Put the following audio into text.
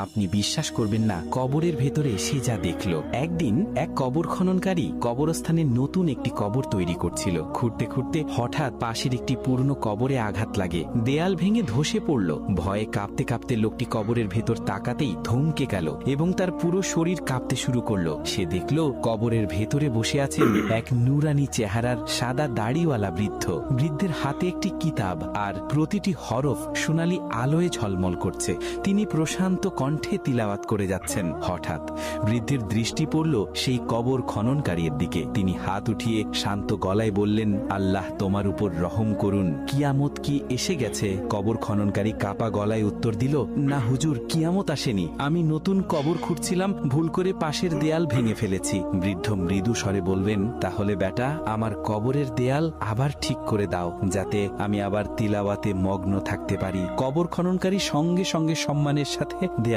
আপনি বিশ্বাস করবেন না, কবরের ভেতরে সে যা দেখল। একদিন এক কবর খননকারী কবরস্থানে নতুন একটি কবর তৈরি করছিল। খুঁড়তে খুঁড়তে হঠাৎ পাশের একটি পুরনো কবরে আঘাত লাগে। দেয়াল ভেঙে ধসে পড়ল। ভয়ে কাঁপতে কাঁপতে লোকটি কবরের ভেতর তাকাতেই ধমকে গেল এবং তার পুরো শরীর কাঁপতে শুরু করল। সে দেখল কবরের ভেতরে বসে আছেন এক নুরানি চেহারার সাদা দাড়িওয়ালা বৃদ্ধ। বৃদ্ধের হাতে একটি কিতাব আর প্রতিটি হরফ সোনালি আলোয় ঝলমল করছে। তিনি প্রশান্ত কণ্ঠে তিলাওয়াত করে যাচ্ছেন। হঠাৎ বৃদ্ধের দৃষ্টি পড়ল সেই কবর খননকারীর দিকে। তিনি হাত উঠিয়ে শান্ত গলায় বললেন, আল্লাহ তোমার উপর রহম করুন। কিয়ামত কি এসে গেছে? কবর খননকারী কাপা গলায় উত্তর দিল, না হুজুর, কিয়ামত আসেনি। আমি নতুন কবর খুঁড়ছিলাম, ভুল করে পাশের দেয়াল ভেঙে ফেলেছি। বৃদ্ধ মৃদু স্বরে বলবেন তাহলে বেটা, আমার কবরের দেয়াল আবার ঠিক করে দাও, যাতে আমি আবার তিলাওয়াতে মগ্ন থাকতে পারি। কবর খননকারী সঙ্গে সঙ্গে সম্মানের সাথে দেয়াল